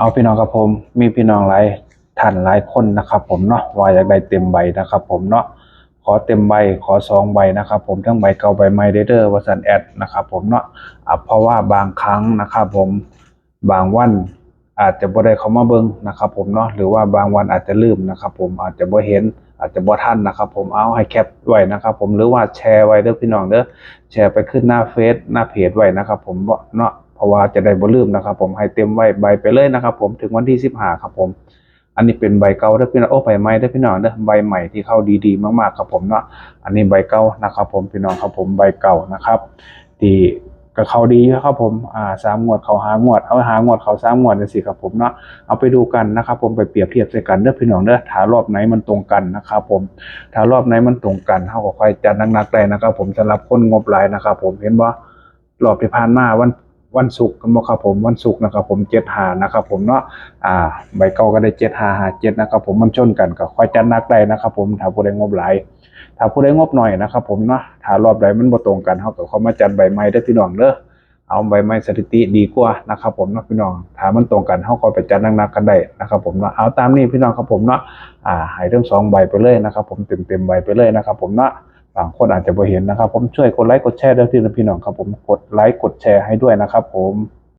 เอาพี่น้องครับผม มีพี่น้องหลายท่านหลายคนนะครับ ผมเนาะว่าอยากได้เต็มใบนะครับ ผมเนาะขอเต็มใบขอสองใบนะครับผมทั้งใบเก่าใบใหม่เดอเด้อว่าสันแอดนะครับผมเนาะเพราะว่าบางครั้งนะครับผมบางวันอาจจะบ่ได้เข้ามาเบิ่งนะครับผมเนาะหรือว่าบางวันอาจจะลืมนะครับ ผมอาจจะบ่เห็นอาจจะบ่ทันนะครับผมเอาให้แคปไว้นะครับ ผมหรือว่าแชร์ไว้เด้อพี่น้องเด้อแชร์ไปขึ้นหน้าเฟซหน้าเพจไว้นะครับ ผมเนาะ เพราะว่าจะได้บ่ลืมนะครับ ผมให้เต็มไว้ใบไปเลยนะครับ ผมถึงวันที่15ครับผม อันนี้เป็นใบเก่าเด้อพี่น้องโอ้ใบใหม่เด้อพี่น้องเด้อใบใหม่ที่เข้าดีๆ มากๆครับผมเนาะอันนี้ใบเก่านะครับ ผมพี่น้องครับผมใบเก่านะครับที่ก็เข้าดีครับผม อ่าสามงวดเขาหางวด เอาหางวดเขาสามงวดจังซี่ครับผมเนาะ เอาไปดูกันนะครับผมไปเปรียบเทียบใส่กันเด้อพี่น้องเด้อ ถ้ารอบไหนมันตรงกันนะครับผม ถ้ารอบไหนมันตรงกันเฮาก็ค่อยจัดนักๆได้นะครับผมสำหรับคนงบหลายนะครับผม เห็นบ่ารอบที่ผ่านมาวัน วันศุกร์กันบ่ครับผมวันศุกร์นะครับผม75นะครับผมเนาะอ่าใบเก่าก็ได้7557นะครับผมมันชนกันก็ค่อยจัดนักได้นะครับผมถ้าผู้ใดงบหลายถ้าผู้ใดงบหน่อยนะครับผมเนาะถ้ารอบใดมันบ่ตรงกันเฮาก็เข้ามาจัดใบใหม่เด้พี่น้องเด้อเอาใบใหม่สถิติดีกว่านะครับผมเนาะพี่น้องถ้ามันตรงกันเฮาก็ไปจัดนักๆกันได้นะครับผมเนาะเอาตามนี้พี่น้องครับผมเนาะอ่าให้ทั้งสองใบไปเลยนะครับผมเต็มเต็มใบไปเลยนะครับผมเนาะ บางคนอาจจะบ่เห็นนะครับ ผมช่วยกดไลค์กดแชร์ด้วยที่พี่น้องครับผมกดไลค์กดแชร์ให้ด้วยนะครับ ผม